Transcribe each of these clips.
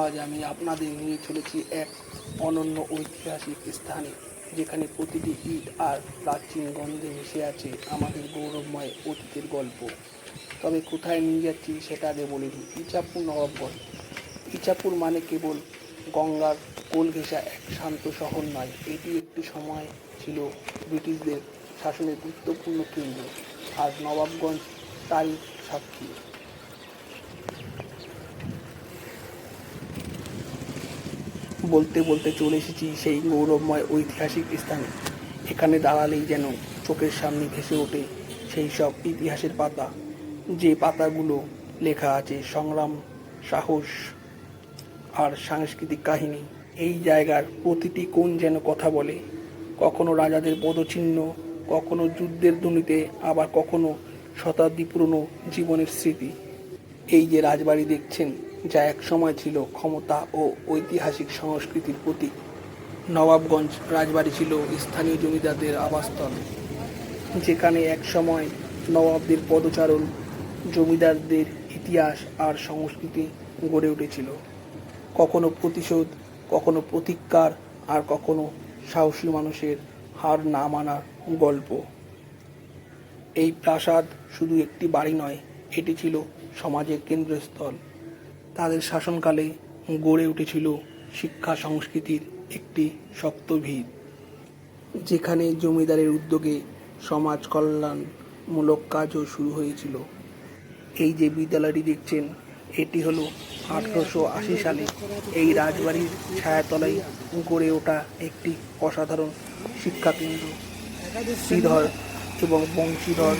আজ আমি আপনাদের নিয়ে চলেছি এক অনন্য ঐতিহাসিক স্থানে, যেখানে প্রতিটি ইট আর প্রাচীন গন্ধে মিশে আছে আমাদের গৌরবময় অতীতের গল্প। তবে কোথায় নিয়ে যাচ্ছি সেটা আগে বলে দিই। ইচাপুর নবাবগঞ্জ। ইচাপুর মানে কেবল গঙ্গার কোল ঘেঁষা এক শান্ত শহর নয়, এটি একটি সময় ছিল ব্রিটিশদের শাসনের গুরুত্বপূর্ণ কেন্দ্র। আর নবাবগঞ্জ তারই সাক্ষী। বলতে বলতে চলে এসেছি সেই গৌরবময় ঐতিহাসিক স্থানে। এখানে দাঁড়ালেই যেন চোখের সামনে ভেসে ওঠে সেই সব ইতিহাসের পাতা। যে পাতাগুলো লেখা আছে সংগ্রাম, সাহস আর সাংস্কৃতিক কাহিনী, এই জায়গার প্রতিটি কোণ যেন কথা বলে। কখনো রাজাদের পদচিহ্ন, কখনো যুদ্ধের ধ্বনিতে, আবার কখনো শতাব্দী পুরনো জীবনের স্মৃতি। এই যে রাজবাড়ি দেখছেন যা এক সময় ছিল ক্ষমতা ও ঐতিহাসিক সংস্কৃতির প্রতীক। নবাবগঞ্জ রাজবাড়ি ছিল স্থানীয় জমিদারদের আবাসস্থল। যেখানে এক সময় নবাবদের পদচারণ, জমিদারদের ইতিহাস আর সংস্কৃতি গড়ে উঠেছিল। কখনো প্রতিশোধ, কখনো প্রতিকার, আর কখনো সাহসী মানুষের হার না মানার গল্প। এই প্রাসাদ শুধু একটি বাড়ি নয়, এটি ছিল সমাজের কেন্দ্রস্থল। তাদের শাসনকালে গড়ে উঠেছিল শিক্ষা সংস্কৃতির একটি শক্ত ভিত, যেখানে জমিদারের উদ্যোগে সমাজ কল্যাণমূলক কাজও শুরু হয়েছিল। এই যে বিদ্যালয়টি দেখছেন, এটি হলো আঠারোশো আশি সালে এই রাজবাড়ির ছায়াতলায় গড়ে ওঠা একটি অসাধারণ শিক্ষাকেন্দ্র। শ্রীধর এবং বংশীধর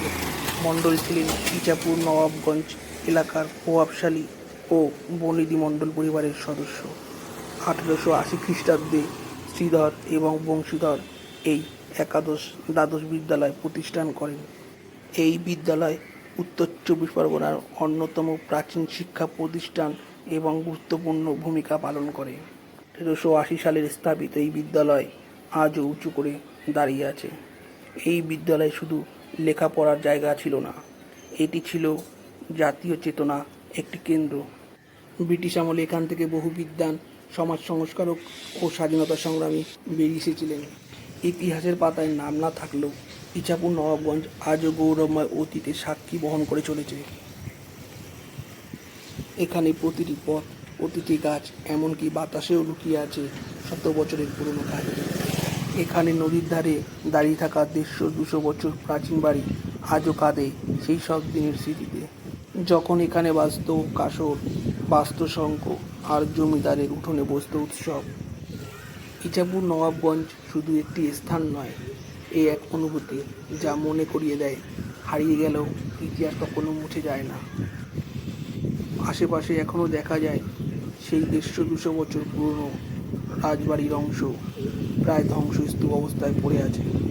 মণ্ডল ছিলেন ইচাপুর নবাবগঞ্জ এলাকার প্রভাবশালী ও বনিদি মণ্ডল পরিবারের সদস্য। আঠেরোশো আশি খ্রিস্টাব্দে শ্রীধর এবং বংশীধর এই একাদশ দ্বাদশ বিদ্যালয় প্রতিষ্ঠান করেন। এই বিদ্যালয় উত্তর চব্বিশ পরগনার অন্যতম প্রাচীন শিক্ষা প্রতিষ্ঠান এবং গুরুত্বপূর্ণ ভূমিকা পালন করে। আঠেরোশো আশি সালের স্থাপিত এই বিদ্যালয় আজও উঁচু করে দাঁড়িয়ে আছে। এই বিদ্যালয়ে শুধু লেখাপড়ার জায়গা ছিল না, এটি ছিল জাতীয় চেতনা একটি কেন্দ্র। ব্রিটিশ আমলে এখান থেকে বহু বিদ্বান, সমাজ সংস্কারক ও স্বাধীনতা সংগ্রামী বেরিয়ে এসেছিলেন। ইতিহাসের পাতায় নাম না থাকলেও ইচাপুর নবাবগঞ্জ আজও গৌরবময় অতীতের সাক্ষী বহন করে চলেছে। এখানে প্রতিটি পথ, প্রতিটি গাছ, এমনকি বাতাসেও লুকিয়ে আছে শত বছরের পুরনো কাহিনী এখানে নদীর ধারে দাঁড়িয়ে থাকা দেড়শো, দুশো বছর প্রাচীন বাড়ি আজও কাঁদে সেই সব দিনের স্মৃতিতে। যখন এখানে বাস্ত, কাসর বাস্ত শঙ্খ আর জমিদারের উঠোনে বসত উৎসব। ইচাপুর নবাবগঞ্জ শুধু একটি স্থান নয় এই এক অনুভূতি যা মনে করিয়ে দেয়, হারিয়ে গেলেও ইতিহাস কখনো মুছে যায় না। আশেপাশে এখনও দেখা যায় সেই দেড়শো দুশো বছর পুরনো রাজবাড়ির অংশ প্রায় ধ্বংসস্তূপ অবস্থায় পড়ে আছে।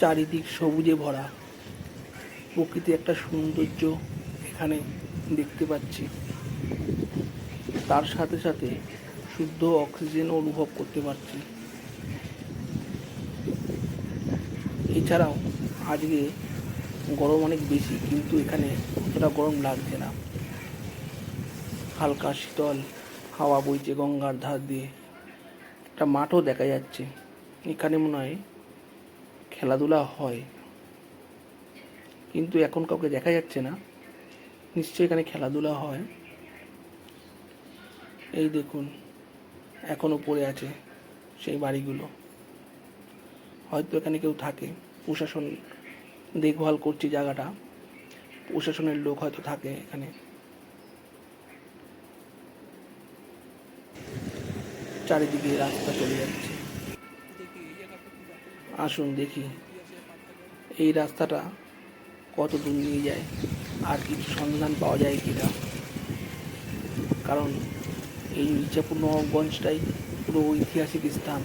চারিদিক সবুজে ভরা। প্রকৃতি একটা সৌন্দর্য এখানে দেখতে পাচ্ছি। তার সাথে সাথে শুদ্ধ অক্সিজেন অনুভব করতে পারছি। এছাড়াও আজকে গরম অনেক বেশি, কিন্তু এখানে অতটা গরম লাগছে না। হালকা শীতল, হাওয়া বইছে গঙ্গার ধার দিয়ে। একটা মাঠও দেখা যাচ্ছে। এখানে মনে হয় খেলাধুলা হয়। কিন্তু এখন কাউকে দেখা যাচ্ছে না। নিশ্চয়ই এখানে খেলাধুলা হয়। এই দেখুন এখনও পড়ে আছে সেই বাড়িগুলো। হয়তো এখানে কেউ থাকে। প্রশাসন দেখভাল করছে জায়গাটা। প্রশাসনের লোক হয়তো থাকে এখানে। চারিদিকে রাস্তা চলে যাচ্ছে। আসুন দেখি এই রাস্তাটা কত দূর নিয়ে যায় আর কিছু সন্ধান পাওয়া যায় কিনা। কারণ এই ইচ্ছাপুর নবাবগঞ্জটাই পুরো ঐতিহাসিক স্থান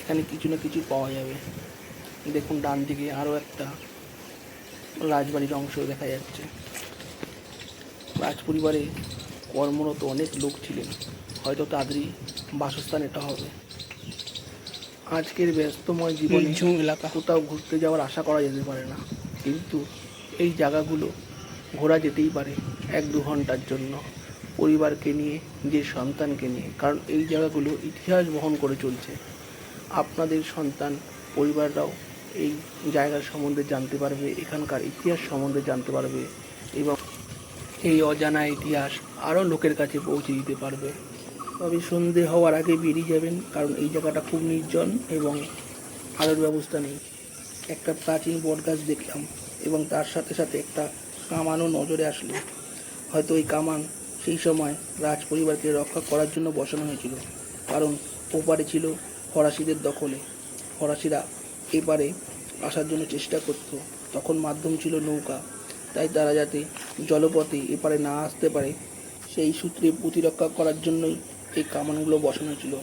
এখানে কিছু না কিছু পাওয়া যাবে। দেখুন ডান দিকে আরও একটা রাজবাড়ির অংশ দেখা যাচ্ছে। রাজ পরিবারে কর্মরত অনেক লোক ছিলেন, হয়তো তাদেরই বাসস্থান এটা হবে। আজকের ব্যস্তময় জীবনে এলাকা। কোথাও ঘুরতে যাওয়ার আশা করা যেতে পারে না। কিন্তু এই জায়গাগুলো ঘোরা যেতেই পারে এক দু ঘণ্টার জন্য পরিবারকে নিয়ে যে সন্তানকে নিয়ে। কারণ এই জায়গাগুলো ইতিহাস বহন করে চলছে। আপনাদের সন্তান পরিবাররাও এই জায়গার সম্বন্ধে জানতে পারবে এখানকার ইতিহাস সম্বন্ধে জানতে পারবে এবং এই অজানা ইতিহাস আরও লোকের কাছে পৌঁছে দিতে পারবে। তবে সন্ধে হওয়ার আগে বেরিয়ে যাবেন, কারণ এই জায়গাটা খুব নির্জন এবং আলোর ব্যবস্থা নেই। একটা প্রাচীন বটগাছ দেখলাম এবং তার সাথে সাথে একটা কামানও নজরে আসলো। হয়তো ওই কামান সেই সময় রাজ পরিবারকে রক্ষা করার জন্য বসানো হয়েছিল, কারণ ওপারে ছিল ফরাসিদের দখলে। ফরাসিরা এপারে আসার জন্য চেষ্টা করত, তখন মাধ্যম ছিল নৌকা। তাই তারা যাতে জলপথে এপারে না আসতে পারে, সেই সূত্রে প্রতিরক্ষা করার জন্যই এই কামানগুলো বসানো ছিল।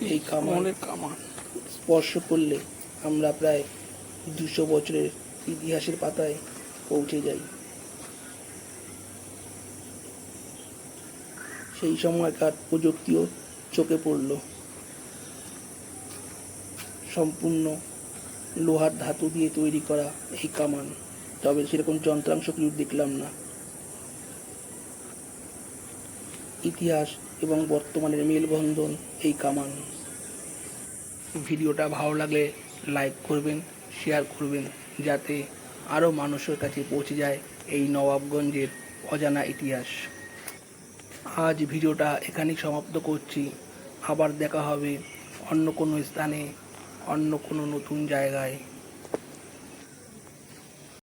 এই কামানের কামান। স্পর্শ করলে আমরা প্রায় দুশো বছরের ইতিহাসের পাতায় পৌঁছে যাই। সেই সময়কার প্রযুক্তিও চোখে পড়ল। সম্পূর্ণ লোহার ধাতু দিয়ে তৈরি করা এই কামান। তবে সেরকম যন্ত্রাংশ কিছু দেখলাম না। ইতিহাস এবং বর্তমানের মেলবন্ধন এই কামান। ভিডিওটা ভালো লাগলে লাইক করবেন, শেয়ার করবেন, যাতে আরও মানুষের কাছে পৌঁছে যায় এই নবাবগঞ্জের অজানা ইতিহাস। আজ ভিডিওটা এখানেই সমাপ্ত করছি। আবার দেখা হবে অন্য কোনো স্থানে, অন্য কোনো নতুন জায়গায়।